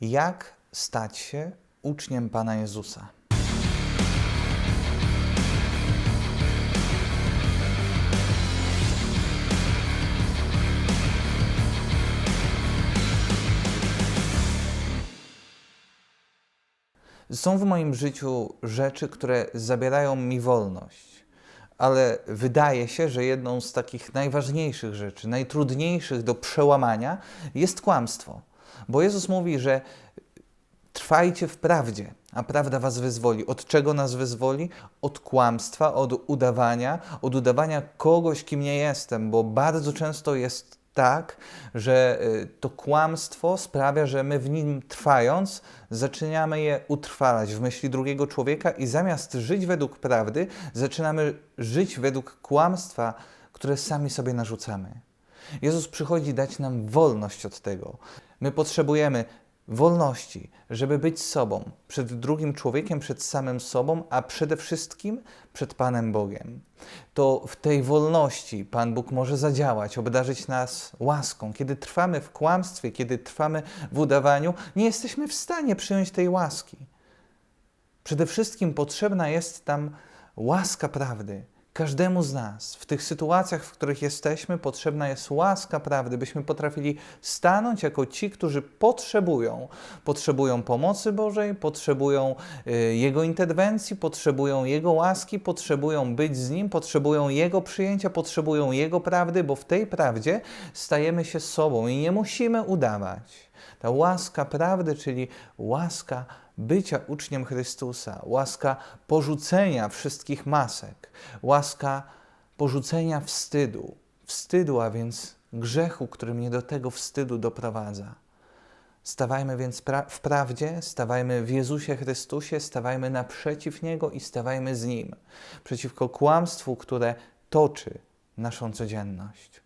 Jak stać się uczniem Pana Jezusa? Są w moim życiu rzeczy, które zabierają mi wolność, ale wydaje się, że jedną z takich najważniejszych rzeczy, najtrudniejszych do przełamania jest kłamstwo. Bo Jezus mówi, że trwajcie w prawdzie, a prawda was wyzwoli. Od czego nas wyzwoli? Od kłamstwa, od udawania, od udawania kogoś, kim nie jestem, bo bardzo często jest tak, że y, to kłamstwo sprawia, że my w nim trwając, zaczynamy je utrwalać w myśli drugiego człowieka i zamiast żyć według prawdy, zaczynamy żyć według kłamstwa, które sami sobie narzucamy. Jezus przychodzi dać nam wolność od tego. My potrzebujemy wolności, żeby być sobą, przed drugim człowiekiem, przed samym sobą, a przede wszystkim przed Panem Bogiem. To w tej wolności Pan Bóg może zadziałać, obdarzyć nas łaską. Kiedy trwamy w kłamstwie, kiedy trwamy w udawaniu, nie jesteśmy w stanie przyjąć tej łaski. Przede wszystkim potrzebna jest tam łaska prawdy. Każdemu z nas w tych sytuacjach, w których jesteśmy, potrzebna jest łaska prawdy, byśmy potrafili stanąć jako ci, którzy potrzebują. Potrzebują pomocy Bożej, potrzebują y, Jego interwencji, potrzebują Jego łaski, potrzebują być z Nim, potrzebują Jego przyjęcia, potrzebują Jego prawdy, bo w tej prawdzie stajemy się sobą i nie musimy udawać. Ta łaska prawdy, czyli łaska bycia uczniem Chrystusa, łaska porzucenia wszystkich masek, łaska porzucenia wstydu, wstydu, a więc grzechu, który mnie do tego wstydu doprowadza. Stawajmy więc pra- w prawdzie, stawajmy w Jezusie Chrystusie, stawajmy naprzeciw Niego i stawajmy z Nim, przeciwko kłamstwu, które toczy naszą codzienność.